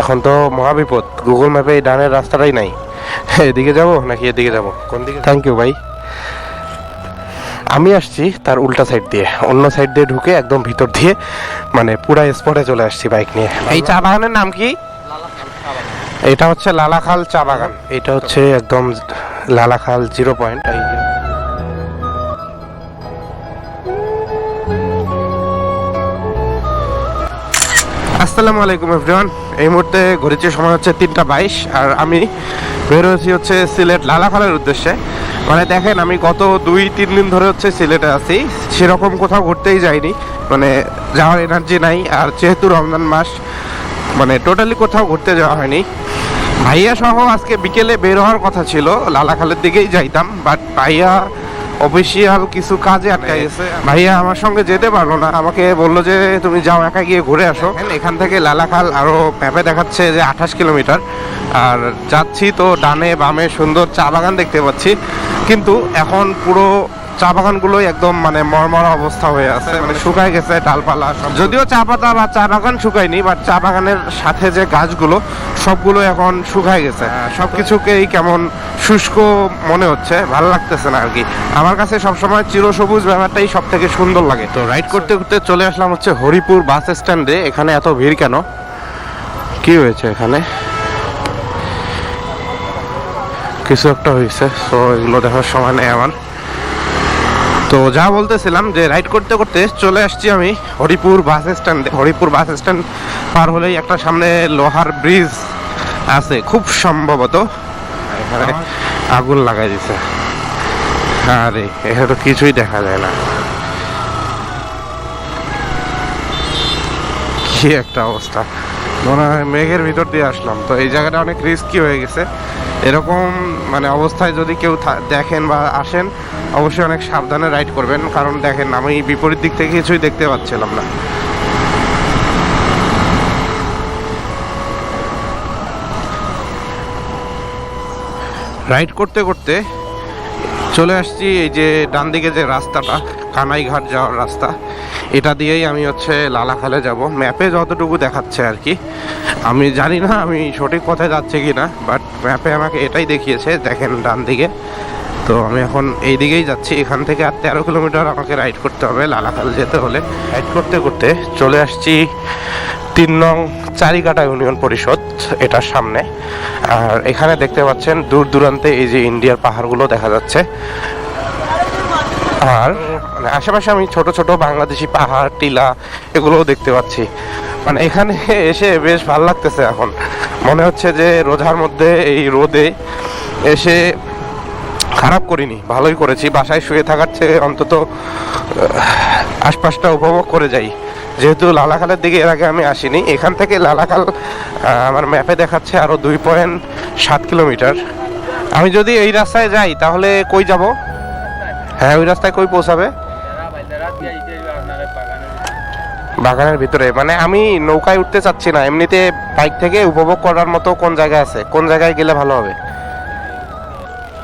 এখন তো মহাবিপদ গুগল ম্যাপে ডানের রাস্তাটাই নাই। এদিকে যাব নাকি এদিকে যাব? কোন দিকে? থ্যাংক ইউ ভাই। আমি আসছি তার উল্টা সাইড দিয়ে। অন্য সাইড দিয়ে ঢুকে একদম ভিতর দিয়ে মানে পুরা স্পটে চলে আসছি বাইক নিয়ে। এই চা বাগানের নাম কি? এটা হচ্ছে লালাখাল চা বাগান। এটা হচ্ছে একদম লালাখাল জিরো পয়েন্ট আসসালামু আলাইকুম এভরিওয়ান এই মুহূর্তে ঘড়িতে সময় হচ্ছে তিনটা বাইশ, আর আমি বের হয়েছি হচ্ছে সিলেট লালাখালের উদ্দেশ্যে। মানে দেখেন, আমি গত দুই, তিন দিন ধরে হচ্ছে সিলেটে আছি। সেরকম কোথাও ঘুরতেই যাইনি। মানে যাওয়ার এনার্জি নাই, আর যেহেতু রমজান মাস মানে টোটালি কোথাও ঘুরতে যাওয়া হয়নি। ভাইয়া সহ আজকে বিকেলে বের হওয়ার কথা ছিল, লালাখালের দিকেই যাইতাম বাট ভাইয়া অফিসিয়াল কিছু কাজে আটকা গেছে। ভাইয়া আমার সঙ্গে যেতে পারল না। আমাকে বলল যে তুমি যাও একা গিয়ে ঘুরে আসো। এখান থেকে লালাখাল আরও ম্যাপে দেখাচ্ছে যে আঠাশ কিলোমিটার। আর যাচ্ছি তো ডানে বামে সুন্দর চা বাগান দেখতে পাচ্ছি। কিন্তু এখন পুরো চা বাগানগুলো একদম মানে মরমরা অবস্থা হয়ে আছে মানে শুকায় গেছে ডালপালা যদিও চা পাতা বা চা বাগান শুকায়নি বাট চা বাগানের সাথে যে গাছগুলো সবগুলো এখন শুকায় গেছে। সব কিছুকেই কেমন শুষ্ক মনে হচ্ছে ভালো লাগতেছে না আর কি আমার কাছে সবসময় চিরসবুজ ব্যাপারটাই সব থেকে সুন্দর লাগে। তো রাইড করতে করতে চলে আসলাম হচ্ছে হরিপুর বাস স্ট্যান্ডে এখানে এত ভিড় কেন? কি হয়েছে এখানে? কিছু একটা হয়েছে তো এগুলো দেখার সময় নেই আমার। তো যা বলতেছিলাম যে রাইড করতে করতে চলে আসছি আমি হরিপুর বাস স্ট্যান্ডে হরিপুর বাস স্ট্যান্ড পার হলেই একটা সামনে লোহার ব্রিজ আছে, খুব সম্ভবত। আগুন লাগাই দিছে। আরে, এখানে তো কিছুই দেখা যায় না। কি একটা অবস্থা। মনে হয় মেঘের ভিতর দিয়ে আসলাম। তো এই জায়গাটা অনেক রিস্কি হয়ে গেছে। এরকম মানে অবস্থায় যদি কেউ দেখেন বা আসেন অবশ্যই অনেক সাবধানে রাইড করবেন, কারণ দেখেন আমি বিপরীত দিক থেকে কিছুই দেখতে পাচ্ছিলাম না। রাইড করতে করতে চলে আসছি এই যে ডান দিকে যে রাস্তাটা, কানাইঘাট যাওয়ার রাস্তা। এটা দিয়েই আমি হচ্ছে লালাখালে যাব। ম্যাপে যতটুকু দেখাচ্ছে আর কি। আমি জানি না আমি সঠিক পথে যাচ্ছে কি না বাট ম্যাপে আমাকে এটাই দেখিয়েছে, দেখেন ডান দিকে। তো আমি এখন এই দিকেই যাচ্ছি। এখান থেকে আর তেরো কিলোমিটার আমাকে রাইড করতে হবে, লালাখাল যেতে হলে। রাইড করতে করতে চলে আসছি তিন নং চারিকাটা ইউনিয়ন পরিষদ, এটার সামনে। আর এখানে দেখতে পাচ্ছেন দূর দূরান্তে এই যে ইন্ডিয়ার পাহাড়গুলো দেখা যাচ্ছে। আর মানে আশেপাশে আমি ছোট ছোট বাংলাদেশি পাহাড়, টিলা এগুলোও দেখতে পাচ্ছি। মানে এখানে এসে বেশ ভালো লাগতেছে এখন। মনে হচ্ছে যে রোজার মধ্যে এই রোদে এসে খারাপ করিনি, ভালোই করেছি। বাসায় শুয়ে থাকার চেয়ে অন্তত আশপাশটা উপভোগ করে যাই। যেহেতু লালাখালের দিকে এর আগে আমি আসিনি, এখান থেকে লালাখাল আমার ম্যাপে দেখাচ্ছে আরও দুই পয়েন্ট সাত কিলোমিটার। আমি যদি এই রাস্তায় যাই, তাহলে কই যাব? হ্যাঁ ওই রাস্তায় কই পৌঁছাবে? বাগানের ভিতরে। মানে আমি নৌকায় উঠতে চাচ্ছি না, এমনিতে বাইক থেকে উপভোগ করার মতো কোন জায়গা আছে? কোন জায়গায় গেলে ভালো হবে?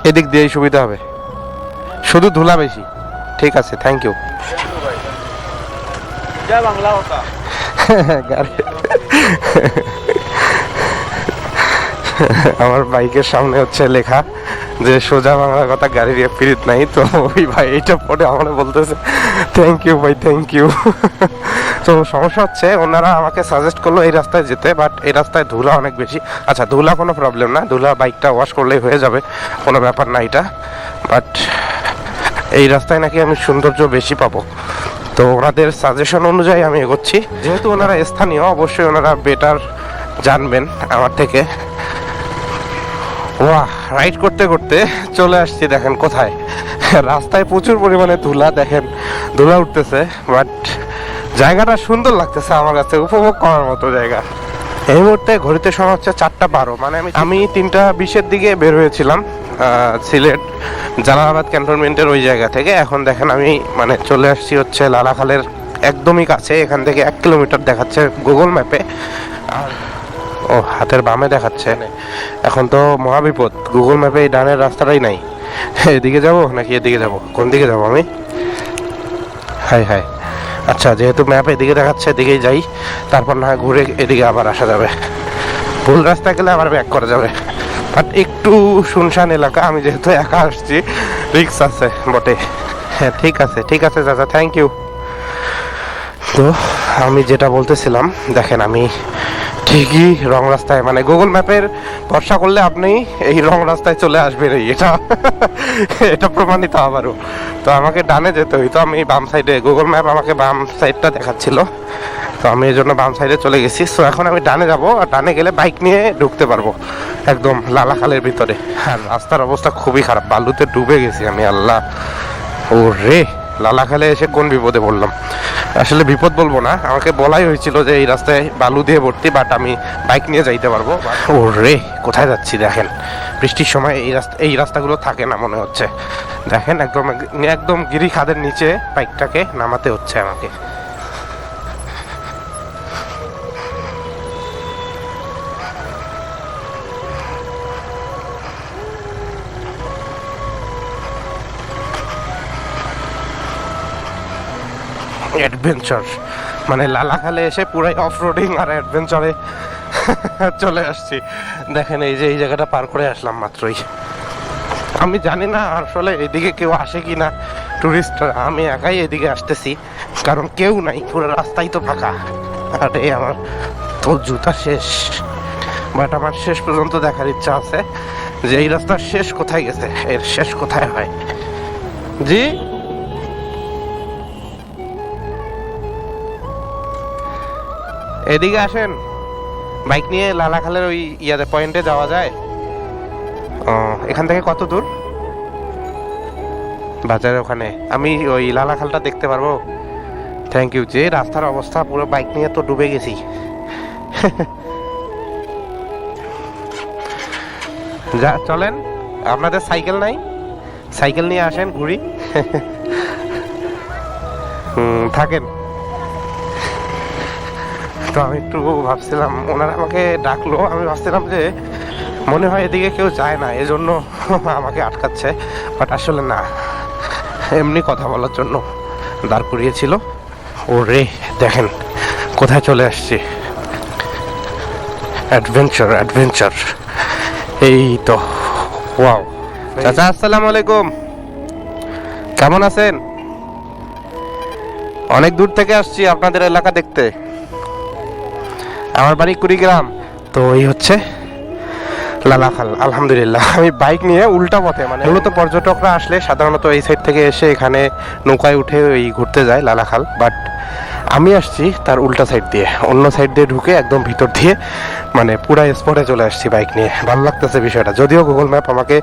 এদিক দিয়েই সুবিধা হবে। শুধু ধুলা বেশি। ঠিক আছে থ্যাংক ইউ আমার বাইকের সামনে হচ্ছে লেখা যে সোজা বাংলা কথা গাড়ির ফিরিত নাই তো ওই ভাই এটা পরে আমার বলতেছে। থ্যাংক ইউ ভাই থ্যাংক ইউ তো সমস্যা হচ্ছে ওনারা আমাকে সাজেস্ট করল এই রাস্তায় যেতে বাট এই রাস্তায় ধুলা অনেক বেশি। আচ্ছা ধুলা কোনো প্রবলেম না। ধুলা বাইকটা ওয়াশ করলেই হয়ে যাবে, কোনো ব্যাপার না এটা। বাট এই রাস্তায় নাকি আমি সৌন্দর্য বেশি পাবো। তো ওনাদের সাজেশন অনুযায়ী আমি এগোচ্ছি। যেহেতু ওনারা স্থানীয়, অবশ্যই ওনারা বেটার জানবেন আমার থেকে। ওয়াহ রাইড করতে করতে চলে আসছি দেখেন কোথায়। রাস্তায় প্রচুর পরিমাণে ধুলা দেখেন, ধুলা উঠতেছে বাট জায়গাটা সুন্দর লাগতেছে আমার কাছে, উপভোগ করার মতো জায়গা। এই মুহূর্তে ঘড়িতে সময় হচ্ছে চারটা বারো মানে আমি আমি তিনটা বিশের দিকে বের হয়েছিলাম সিলেট, জালালাবাদ ক্যান্টনমেন্টের ওই জায়গা থেকে। এখন দেখেন আমি মানে চলে আসছি হচ্ছে লালাখালের একদমই কাছে, এখান থেকে এক কিলোমিটার দেখাচ্ছে গুগল ম্যাপে আর, ও, হাতের বামে দেখাচ্ছে। এখন তো মহাবিপদ গুগল ম্যাপে এই ডানের রাস্তাটাই নাই। এদিকে যাব নাকি এদিকে যাব? কোন দিকে যাব আমি? Hi hi. আচ্ছা যেহেতু ম্যাপ এদিকে দেখাচ্ছে, এদিকেই যাই। তারপর না ঘুরে এদিকে আবার আসা যাবে। ভুল রাস্তা গেলে আবার ব্যাক করা যাবে। বাট একটু শুনশান এলাকা, আমি যেহেতু একা আসছি রিক্স আছে বটে। হ্যাঁ ঠিক আছে ঠিক আছে দাদা থ্যাংক ইউ তো, আমি যেটা বলতেছিলাম, দেখেন আমি ঠিকই রং রাস্তায় মানে গুগল ম্যাপের ভরসা করলে আপনি এই রং রাস্তায় চলে আসবেন এই, এটা এটা প্রমাণিত আবারও। তো আমাকে ডানে যেতে হইতো আমি বাম সাইডে গুগল ম্যাপ আমাকে বাম সাইডটা দেখাচ্ছিল। তো আমি এই জন্য বাম সাইডে চলে গেছি। সো এখন আমি ডানে যাব, আর ডানে গেলে বাইক নিয়ে ঢুকতে পারব, একদম লালাখালের ভিতরে। আর রাস্তার অবস্থা খুবই খারাপ, বালুতে ডুবে গেছি আমি, আল্লাহ। ও রে লালাখালে এসে কোন বিপদে পড়লাম? আসলে বিপদ বলব না। আমাকে বলাই হয়েছিল যে এই রাস্তায় বালু দিয়ে ভর্তি বাট আমি বাইক নিয়ে যাইতে পারব। ও রে কোথায় যাচ্ছি দেখেন? বৃষ্টির সময় এই রাস্তা, এই রাস্তাগুলো থাকে না মনে হচ্ছে। দেখেন একদম একদম গিরি খাদের নিচে বাইকটাকে নামাতে হচ্ছে আমাকে। অ্যাডভেঞ্চার মানে লালাখালে এসে পুরাই অফ রোডিং আর অ্যাডভেঞ্চারে চলে আসছি। দেখেন এই যে, এই জায়গাটা পার করে আসলাম মাত্রই। আমি জানি না আসলে এদিকে কেউ আসে কি না টুরিস্ট আমি একাই এদিকে আসতেছি, কারণ কেউ নাই, পুরো রাস্তাই তো ফাঁকা। আর এই আমার তো জুতা শেষ। বাট আমার শেষ পর্যন্ত দেখার ইচ্ছা আছে যে এই রাস্তার শেষ কোথায় গেছে? এর শেষ কোথায় হয়? জি? এদিকে আসেন। বাইক নিয়ে লালাখালের ওই ইয়াতে পয়েন্টে যাওয়া যায়। ও, এখান থেকে কত দূর? বাজারে ওখানে। আমি ওই লালাখালটা দেখতে পারব। থ্যাংক ইউ যে রাস্তার অবস্থা, পুরো বাইক নিয়ে তো ডুবে গেছি। যা, চলেন। আপনাদের সাইকেল নাই? সাইকেল নিয়ে আসেন, ঘুরি। থাকেন। তো আমি একটু ভাবছিলাম, ওনারা আমাকে ডাকলো, আমি ভাবছিলাম যে মনে হয় এদিকে কেউ যায় না, এজন্য আমাকে আটকাচ্ছে বাট আসলে না। এমনি কথা বলার জন্য দাঁড় করিয়েছিল। ও রে দেখেন, কোথায় চলে আসছি। অ্যাডভেঞ্চার অ্যাডভেঞ্চার এই তো ওয়াও চাচা, আসসালামু আলাইকুম। কেমন আছেন? অনেক দূর থেকে আসছি আপনাদের এলাকা দেখতে। আমার বাড়ি কুড়িগ্রাম। তো এই হচ্ছে লালাখাল আলহামদুলিল্লাহ। আমি বাইক নিয়ে উল্টা পথে মানে মূলত পর্যটকরা আসলে সাধারণত এই সাইড থেকে এসে এখানে নৌকায় উঠে ওই ঘুরতে যায় লালাখাল। বাট আমি আসছি তার উল্টা সাইড দিয়ে অন্য সাইড দিয়ে ঢুকে একদম ভিতর দিয়ে মানে পুরা স্পটে চলে আসছি বাইক নিয়ে। ভালো লাগতেছে বিষয়টা। যদিও গুগল ম্যাপ আমাকে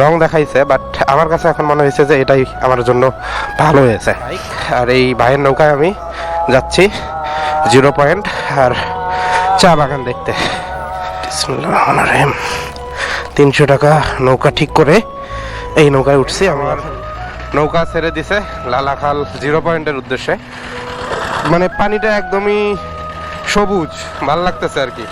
রং দেখাইছে বাট আমার কাছে এখন মনে হয়েছে যে এটাই আমার জন্য ভালো হয়েছে। আর এই ভাইয়ের নৌকায় আমি যাচ্ছি জিরো পয়েন্ট আর চা বাগান দেখতে। তিনশো টাকা নৌকা ঠিক করে এই নৌকায় উঠছি। আমার নৌকা ছেড়ে দিছে লালাখাল জিরো পয়েন্টের উদ্দেশ্যে। মানে পানিটা একদমই সবুজ, ভালো লাগতেছে আর কি।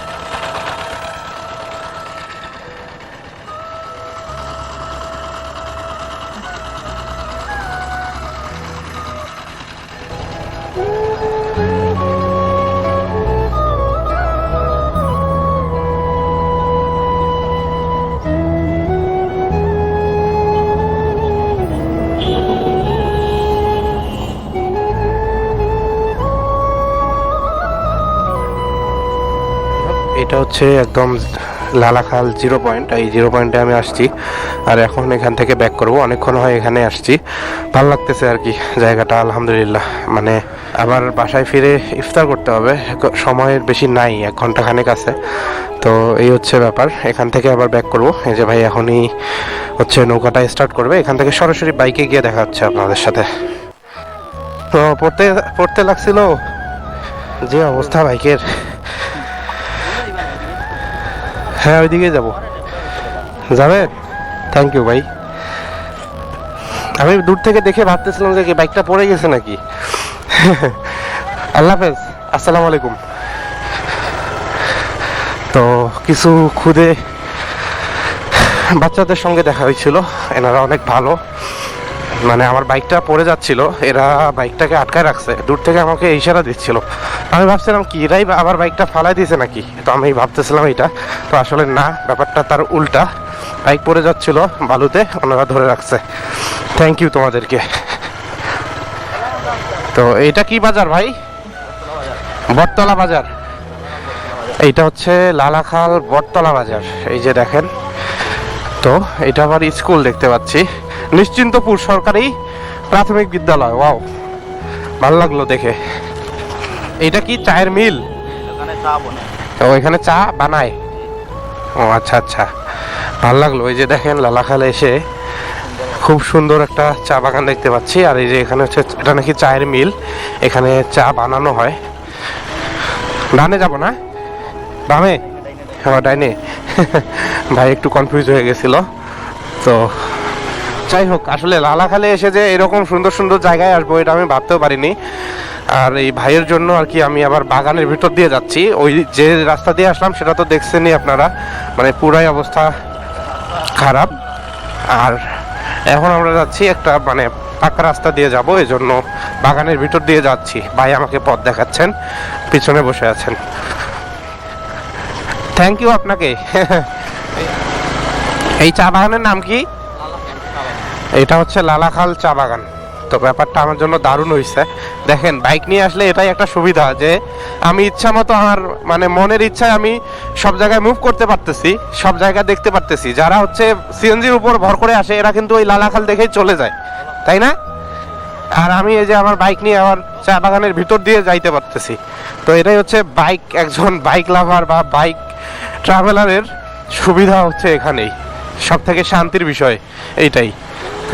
এটা হচ্ছে একদম লালাখাল জিরো পয়েন্ট। এই জিরো পয়েন্টে আমি আসছি আর এখন এখান থেকে ব্যাক করব। অনেকক্ষণ হয় এখানে আসছি। ভালো লাগতেছে আর কি জায়গাটা, আলহামদুলিল্লাহ। মানে আবার বাসায় ফিরে ইফতার করতে হবে। সময়ের বেশি নাই, এক ঘণ্টা খানেক আছে। তো এই হচ্ছে ব্যাপার। এখান থেকে আবার ব্যাক করব। এই যে ভাই এখনই হচ্ছে নৌকাটা স্টার্ট করবে। এখান থেকে সরাসরি বাইকে গিয়ে দেখা হচ্ছে আপনাদের সাথে। তো পড়তে পড়তে লাগছিল? যে অবস্থা বাইকের হ্যাঁ ওইদিকে যাব। যাবেন থ্যাংক ইউ ভাই। আমি দূর থেকে দেখে ভাবতেছিলাম যে বাইকটা পড়ে গেছে নাকি? আল্লাহ হাফেজ, আসসালামু আলাইকুম। তো কিছু খুদে বাচ্চাদের সঙ্গে দেখা হয়েছিল, এনারা অনেক ভালো। মানে আমার বাইকটা পড়ে যাচ্ছিল, এরা বাইকটাকে আটকায় রাখছে, দূর থেকে আমাকে ইশারা দিচ্ছিল। আমি ভাবছিলাম, কি, এরাই আবার বাইকটা ফালাই দিয়েছে নাকি? তো আমি ভাবতেছিলাম এটা। তো আসলে না, ব্যাপারটা তার উল্টা। বাইক পড়ে যাচ্ছিল বালুতে, ওনারা ধরে রাখছে। থ্যাংক ইউ তোমাদেরকে। তো এটা কি বাজার ভাই? বটতলা বাজার। এইটা হচ্ছে লালাখাল বটতলা বাজার। এই যে দেখেন তো এটা আবার স্কুল দেখতে পাচ্ছি। নিশ্চিন্তপুর সরকারি প্রাথমিক বিদ্যালয় ওয়াও। ভালো লাগল দেখে। এটা কি চায়ের মিল? ও এখানে চা বানায়? ও আচ্ছা আচ্ছা। ভালো লাগল এই যে দেখেন লালাখালে এসে খুব সুন্দর একটা চা বাগান দেখতে পাচ্ছি। আর এই যে এখানে হচ্ছে এটা নাকি চায়ের মিল। এখানে চা বানানো হয়। ডানে যাব না? বামে? হ্যাঁ ডাইনে ভাই একটু কনফিউজ হয়ে গেছিল। তো যাই হোক, আসলে লালাখালে এসে যে এরকম সুন্দর সুন্দর জায়গায় আসব, এটা আমি ভাবতেও পারিনি। আর এই ভাইয়ের জন্য আর কি আমি আবার বাগানের ভিতর দিয়ে যাচ্ছি। ওই যে রাস্তা দিয়ে আসলাম, সেটা তো দেখছেনই আপনারা। মানে পুরাই অবস্থা খারাপ। আর এখন আমরা যাচ্ছি একটা মানে পাকা রাস্তা দিয়ে যাব এই জন্য বাগানের ভিতর দিয়ে যাচ্ছি। ভাই আমাকে পথ দেখাচ্ছেন, পিছনে বসে আছেন। থ্যাংক ইউ আপনাকে। এই চা বাগানের নাম কি? এটা হচ্ছে লালাখাল চা বাগান। তো ব্যাপারটা আমার জন্য দারুণ হয়েছে দেখেন, বাইক নিয়ে আসলে এটাই একটা সুবিধা যে আমি ইচ্ছা মতো আমার মানে মনের ইচ্ছায় আমি সব জায়গায় মুভ করতে পারতেছি, সব জায়গা দেখতে পারতেছি। যারা হচ্ছে সিএনজির উপর ভর করে আসে, এরা কিন্তু ওই লালাখাল দেখেই চলে যায়। তাই না? আর আমি এই যে আমার বাইক নিয়ে আমার চা বাগানের ভিতর দিয়ে যাইতে পারতেছি। তো এটাই হচ্ছে বাইক, একজন বাইক লাভার বা বাইক ট্রাভেলারের সুবিধা হচ্ছে এখানেই। সব থেকে শান্তির বিষয় এইটাই।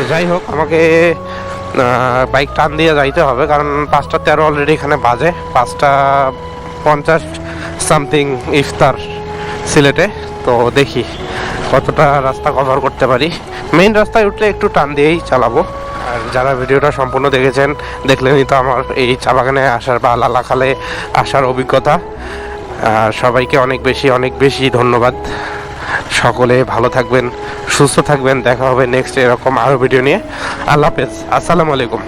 যাই হোক, আমাকে বাইক টান দিয়ে যাইতে হবে, কারণ পাঁচটা তেরো অলরেডি এখানে বাজে। পাঁচটা পঞ্চাশ সামথিং ইফতার সিলেটে। তো দেখি কতটা রাস্তা কভার করতে পারি। মেইন রাস্তায় উঠলে একটু টান দিয়েই চালাবো। আর যারা ভিডিওটা সম্পূর্ণ দেখেছেন, দেখলেনই তো আমার এই চা বাগানে আসার বা লালাখালে আসার অভিজ্ঞতা। সবাইকে অনেক বেশি অনেক বেশি ধন্যবাদ। সকলে ভালো থাকবেন, সুস্থ থাকবেন। দেখা হবে নেক্সট এরকম আরও ভিডিও নিয়ে। আল্লাহ হাফেজ। আসসালামু আলাইকুম।